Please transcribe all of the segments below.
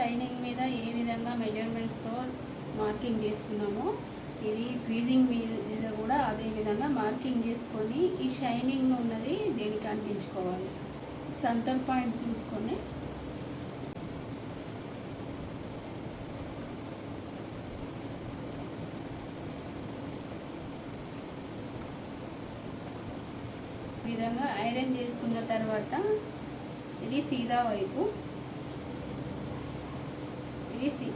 Lining మీద ఏ విధంగా మెజర్మెంట్స్తో marking చేసుకున్నామో ఇది ఫ్రీజింగ్ మీద కూడా అదే విధంగా మార్కింగ్ చేసుకొని ఈ షైనింగ్ ఉన్నది దేనికి అంటించుకోవాలి సెంటర్ పాయింట్ చూసుకొని. విధంగా ఐరన్ చేసుకున్న తర్వాత ఇది సీదా వైపు. ఇది సీ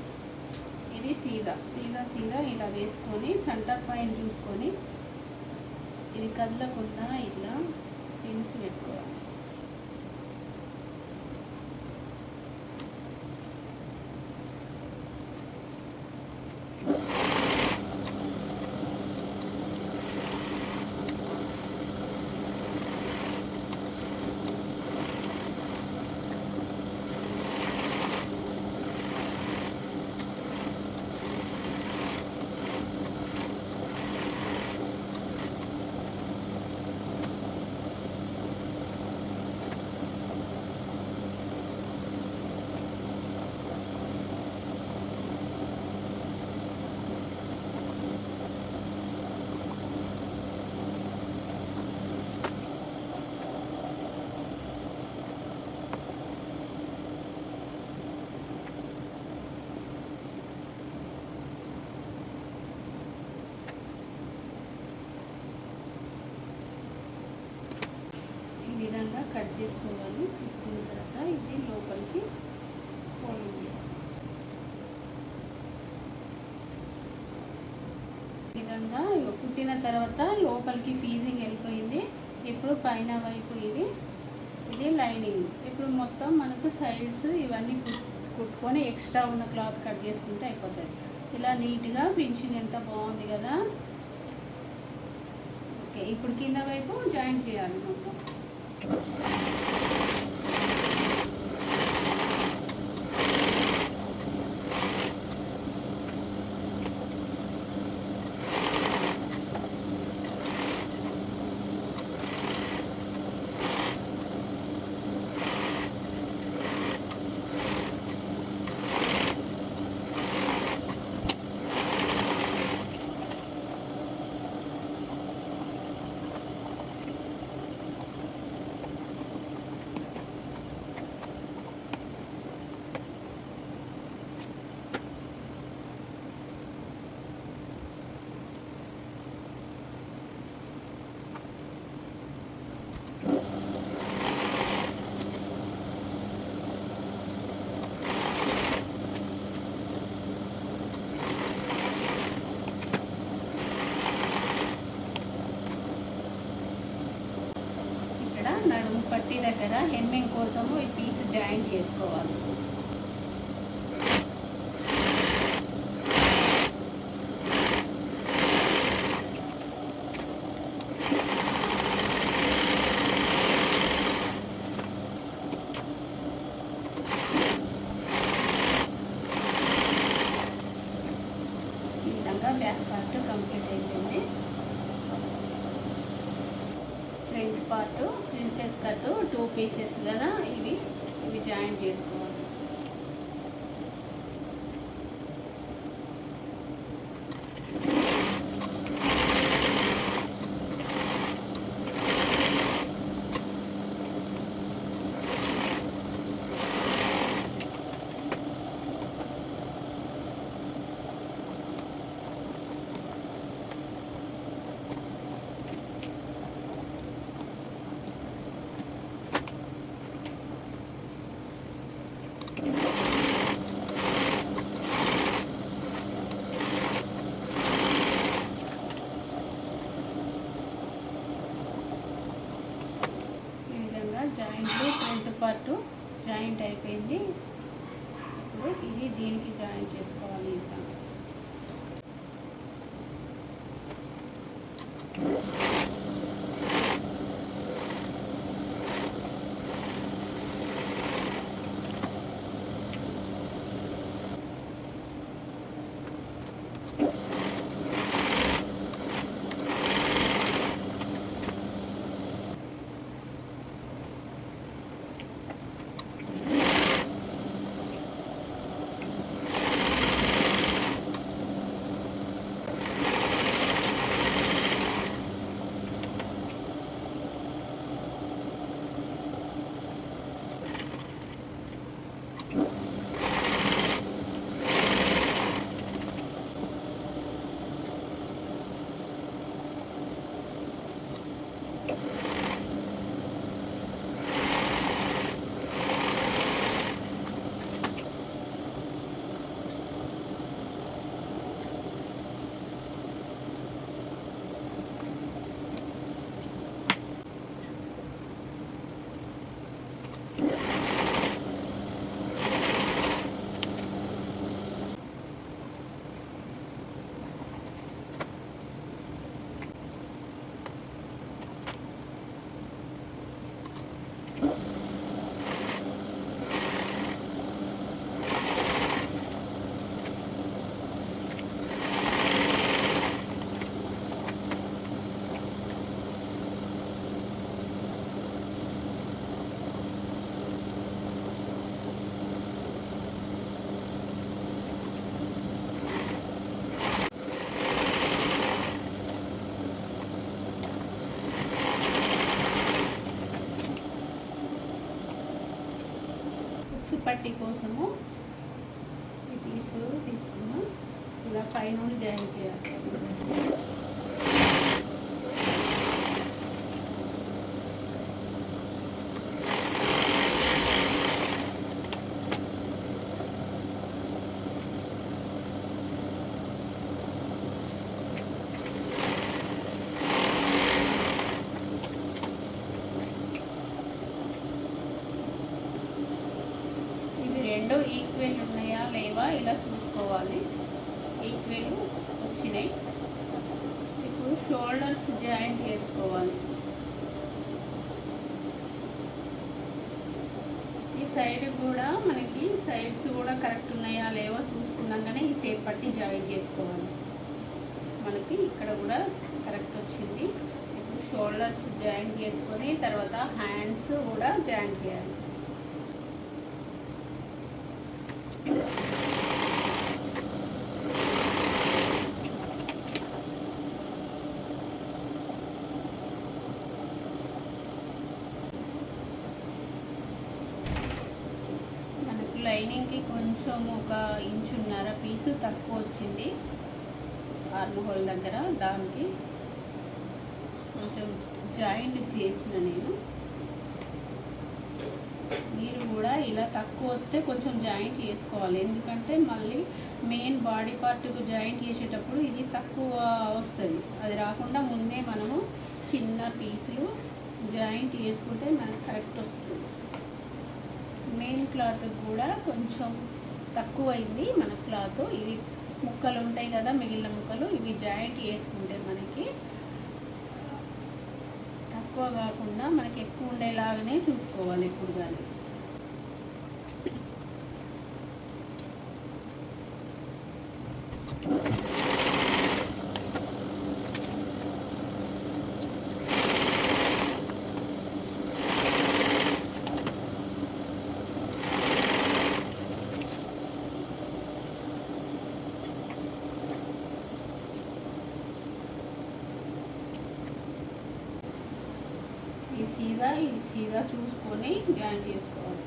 ఇది సీదా సీదా సీదా ఇలా వేసుకొని సెంటర్ పాయింట్ చూసుకొని ఇది కదలకుండా ఇట్లా పిన్స్ పెట్టుకోవాలి ఈ విధంగా కట్ చేసుకోవాలి తీసుకున్న తర్వాత ఇది లోపలికి ఫోల్డింగ్ చేయాలి విధంగా కుట్టిన తర్వాత లోపలికి ఫీజింగ్ వెళ్ళిపోయింది. ఇప్పుడు పైన వైపు ఇది ఇది లైనింగ్. ఇప్పుడు మొత్తం మనకు సైడ్స్ ఇవన్నీ కుట్టుకొని ఎక్స్ట్రా ఉన్న క్లాత్ కట్ చేసుకుంటే అయిపోతుంది. ఇలా నీట్గా ఫినిషింగ్ ఎంత బాగుంది కదా. ఓకే ఇప్పుడు కింద వైపు జాయింట్ చేయాలి మొత్తం. あっ。పట్టి దగ్గర హెమ్మింగ్ కోసము ఈ పీస్ జాయింట్ చేసుకోవాలి ఈ విధంగా బ్యాక్ పార్ట్ కంప్లీట్ అయిపోయింది front part princess cut two pieces కదా ఇవి ఇవి జాయిన్ చేసుకోవాలి ఈ విధంగా జాయింట్ ఫ్రంట్ పార్ట్ జాయింట్ అయిపోయింది ఇప్పుడు పట్టి కోసము ఈ పీసు తీసుకున్నాం ఇలా పైనుండి జాయిన్ చేయాలి ఇవి రెండు ఈక్వల్ ఉన్నాయా లేవా ఇలా చూసుకోవాలి ఈక్వల్ వచ్చినాయి ఇప్పుడు షోల్డర్స్ జాయింట్ చేసుకోవాలి ఈ సైడ్ కూడా మనకి సైడ్స్ కూడా కరెక్ట్ ఉన్నాయా లేవో చూసుకున్నాకనే ఈ సేప్ పట్టి జాయిన్ చేసుకోవాలి. మనకి ఇక్కడ కూడా కరెక్ట్ వచ్చింది. ఇప్పుడు షోల్డర్స్ జాయింట్ చేసుకొని తర్వాత హ్యాండ్స్ కూడా జాయింట్ చేయాలి మనకు లైనింగ్కి కొంచెం ఒక ఇంచున్నర పీసు తక్కువ వచ్చింది. ఆర్మ్ హోల్ దగ్గర దానికి కొంచెం జాయింట్ చేసిన నేను. మీరు కూడా ఇలా తక్కువ వస్తే కొంచెం జాయింట్ చేసుకోవాలి. ఎందుకంటే మళ్ళీ మెయిన్ బాడీ పార్ట్కు జాయింట్ చేసేటప్పుడు ఇది తక్కువ వస్తుంది. అది రాకుండా ముందే మనము చిన్న పీసులు జాయింట్ చేసుకుంటే మనకు కరెక్ట్ వస్తుంది. మెయిన్ క్లాత్ కూడా కొంచెం తక్కువ అయింది మన క్లాత్. ఇవి ముక్కలు ఉంటాయి కదా మిగిలిన ముక్కలు ఇవి జాయింట్ చేసుకుంటే మనకి తక్కువ కాకుండా మనకి ఎక్కువ ఉండేలాగానే చూసుకోవాలి ఇప్పుడు కానీ సీదా ఇది సీదా చూసుకొని జాయింట్ చేసుకోవాలి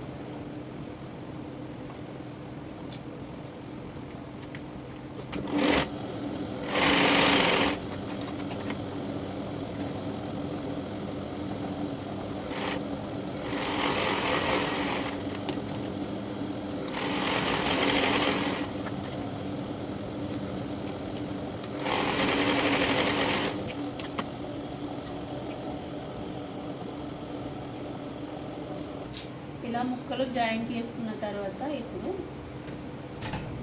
ఇలా ముక్కలు జాయింట్ చేసుకున్న తర్వాత ఇప్పుడు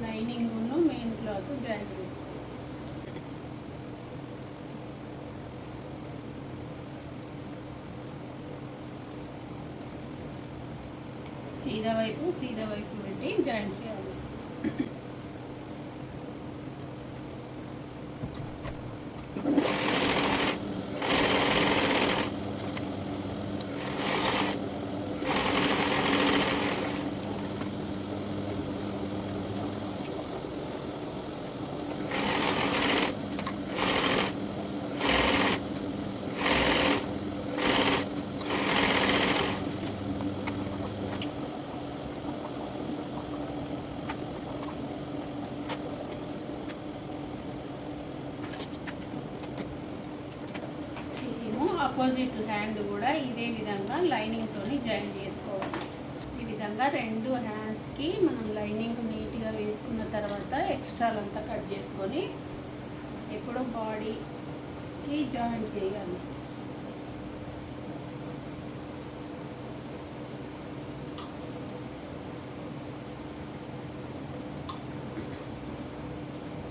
లైనింగ్ మెయిన్ క్లాత్ జాయింట్ చేసుకోవాలి. సీదా వైపు సీదా వైపు పెట్టి జాయింట్ చేయాలి సేమ్ ఆపోజిట్ హ్యాండ్ కూడా ఇదే విధంగా లైనింగ్తోని జాయిన్ చేసుకోవాలి. ఈ విధంగా రెండు హ్యాండ్స్కి మనం లైనింగ్ నీట్గా వేసుకున్న తర్వాత ఎక్స్ట్రాలంతా కట్ చేసుకొని ఇప్పుడు బాడీకి జాయిన్ చేయాలి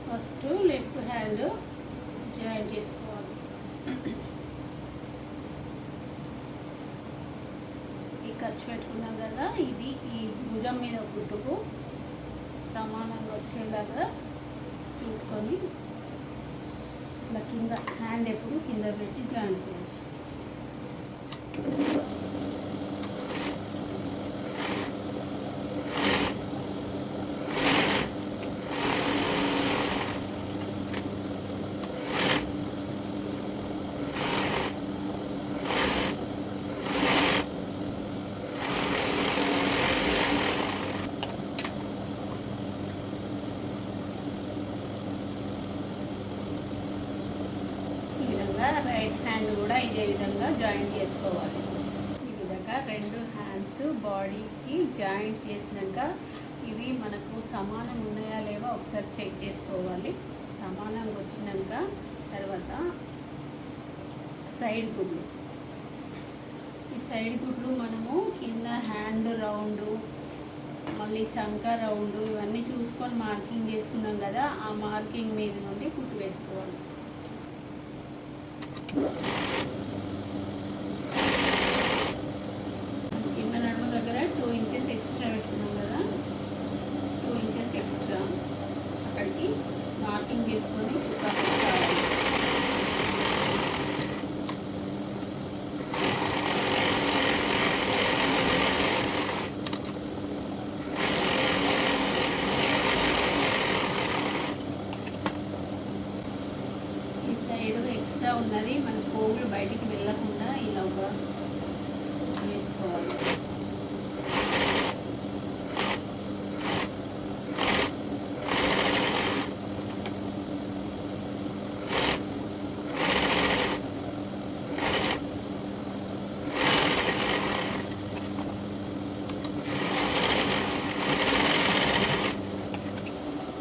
ఫస్ట్ లెఫ్ట్ హ్యాండ్ జాయిన్ చేసుకోవాలి ఈ ఖర్చు పెట్టుకున్నాం కదా ఇది ఈ భుజం మీద పుట్టుకు సమానంగా వచ్చేలాగా చూసుకొని ఇలా కింద హ్యాండ్ ఎప్పుడు కింద పెట్టి జాయిన్ చేసి విధంగా జాయింట్ చేసుకోవాలి. ఈ విధంగా రెండు హ్యాండ్స్ బాడీకి జాయింట్ చేసినాక ఇవి మనకు సమానం ఉన్నాయా లేవా ఒకసారి చెక్ చేసుకోవాలి. సమానంగా వచ్చినాక తర్వాత సైడ్ గుడ్లు ఈ సైడ్ గుడ్లు మనము కింద హ్యాండ్ రౌండ్ మళ్ళీ చంక రౌండ్ ఇవన్నీ చూసుకొని మార్కింగ్ చేసుకున్నాం కదా ఆ మార్కింగ్ మీద నుండి కుట్టు వేసుకోవాలి కింద నడుము దగ్గర టూ ఇంచెస్ ఎక్స్ట్రా పెట్టుకున్నాం కదా టూ ఇంచెస్ ఎక్స్ట్రా అక్కడికి మార్కింగ్ చేసుకొని కుట్ట పెట్టాలి ఈ సైడ్ ఎక్స్ట్రా ఉన్నది మన పోగులు బయటికి వెళ్ళకుండా ఇలా ఒక వేసుకోవాలి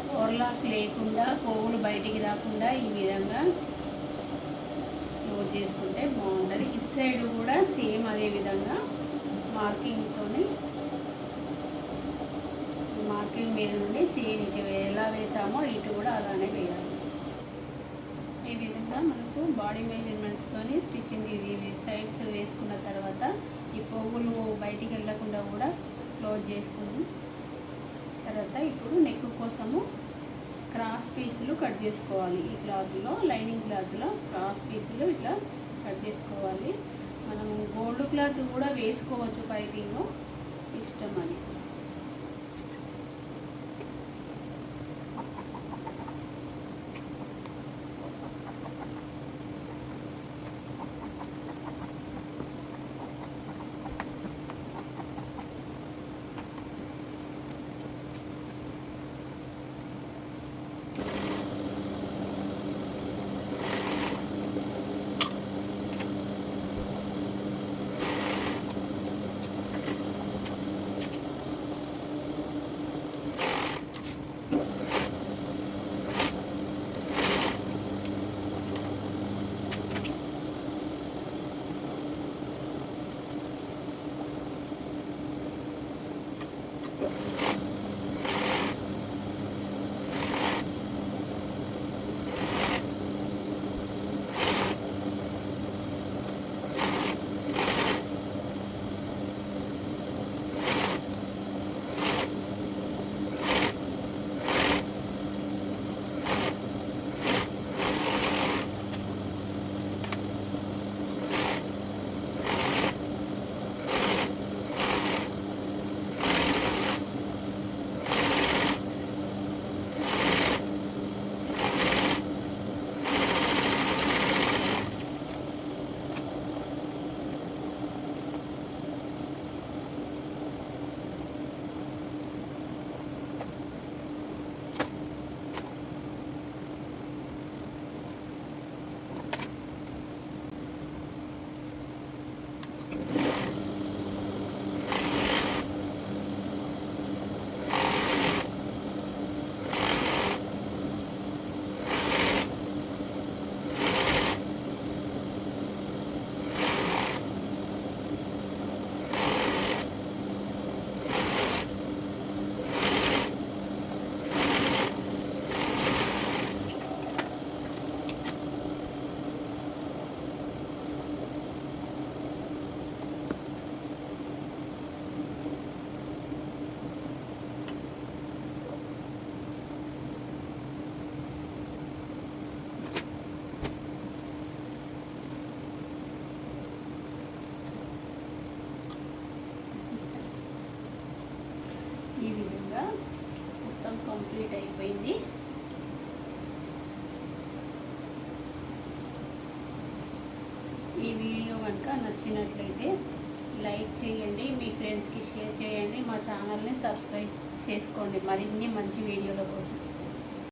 ఓవర్లాక్ పువ్వులు బయటికి రాకుండా ఈ విధంగా క్లోజ్ చేసుకుంటే బాగుంటుంది. ఇటు సైడ్ కూడా సేమ్ అదే విధంగా మార్కింగ్తోని మార్కింగ్ మీద నుండి సేమ్ ఇటు ఎలా వేసామో ఇటు కూడా అలానే వేయాలి. ఈ విధంగా మనకు బాడీ మెజర్మెంట్స్తోని స్టిచ్చింగ్ ఇది సైడ్స్ వేసుకున్న తర్వాత ఈ పోగులు బయటికి వెళ్ళకుండా కూడా క్లోజ్ చేసుకుని తర్వాత ఇప్పుడు నెక్ కోసము క్రాస్ పీసులు కట్ చేసుకోవాలి. ఈ క్లాత్లో లైనింగ్ క్లాత్లో క్రాస్ పీసులు ఇట్లా కట్ చేసుకోవాలి. మనం గోల్డ్ క్లాత్ కూడా వేసుకోవచ్చు పైపింగ్. ఇష్టం అది. はい。కనుక నచ్చినట్లయితే లైక్ చేయండి మీ ఫ్రెండ్స్కి షేర్ చేయండి మా ఛానల్ని సబ్స్క్రైబ్ చేసుకోండి. మరిన్ని మంచి వీడియోల కోసం.